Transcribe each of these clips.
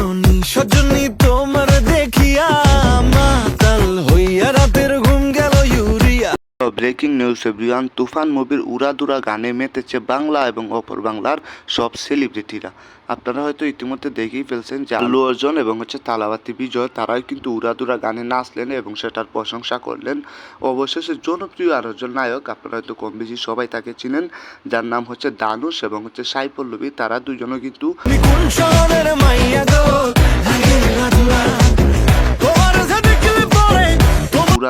জননী সজনী তোমার দেখিয়া মাতাল হইয়া রাতের ঘুম গেল urea. Breaking news everyone Toofan মুভির উড়াদুরা গানে মেতেছে বাংলা এবং অপর বাংলার সব সেলিব্রিটিরা আপনারা হয়তো ইতিমধ্যে দেখেই ফেলছেন যে আল্লু অর্জন এবং হচ্ছে তালাবাতি বিজয় তারাই কিন্তু উড়াদুরা গানে নাচলেন এবং সেটার প্রশংসা করলেন। অবশেষে জনপ্রিয় আর একজন নায়ক আপনারা হয়তো কম বেশি সবাই তাকে চিনেন যার নাম হচ্ছে দানুষ এবং হচ্ছে সাই পল্লবী তারা দুজনও কিন্তু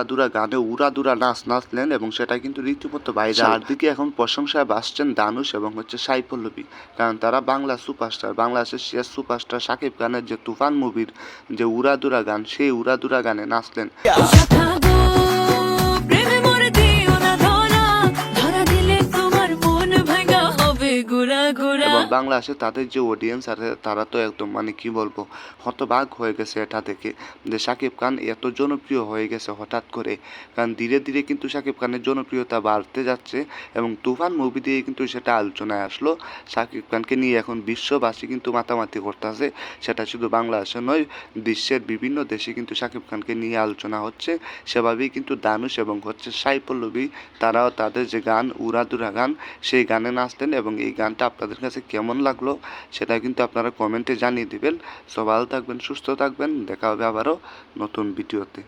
উড়াদুরা গানে উড়াদুরা নাচ নাচলেন এবং সেটা কিন্তু রীতিমতো বাইরে চারদিকে এখন প্রশংসায় বাসছেন দানুষ এবং হচ্ছে সাই পল্লবী কারণ তারা বাংলা সুপারস্টার বাংলাদেশের শেষ সুপারস্টার সাকিব খানের যে তুফান মুভির যে উড়াদুরা গান সেই উড়াদুরা গানে নাচলেন। গুড়া এবং বাংলাদেশে তাদের যে অডিয়েন্স আছে, তারা তো একদম মানে কি বলব, হতবাক হয়ে গেছে এটা দেখে। যে শাকিব খান এত জনপ্রিয় হয়ে গেছে হঠাৎ করে। কারণ ধীরে ধীরে কিন্তু শাকিব খানের জনপ্রিয়তা বাড়তে যাচ্ছে এবং তুফান মুভি দিয়ে কিন্তু সেটা আলোচনায় আসলো। শাকিব খানকে নিয়ে এখন বিশ্ববাসী কিন্তু মাতামাতি করতেছে। সেটা শুধু বাংলাদেশে নয়, বিশ্বের বিভিন্ন দেশে কিন্তু শাকিব খানকে নিয়ে আলোচনা হচ্ছে। সেভাবেই কিন্তু দানুষ এবং হচ্ছে সাই পল্লবী তারাও তাদের যে গান, উড়াদুরা গান, সেই গানে নাচতেন এবং এই গানটা আপনাদের কাছে কেমন লাগল সেটা কিন্তু আপনারা কমেন্টে জানিয়ে দিবেন। সব ভালো থাকবেন, সুস্থ থাকবেন। দেখা হবে আবারও নতুন ভিডিওতে।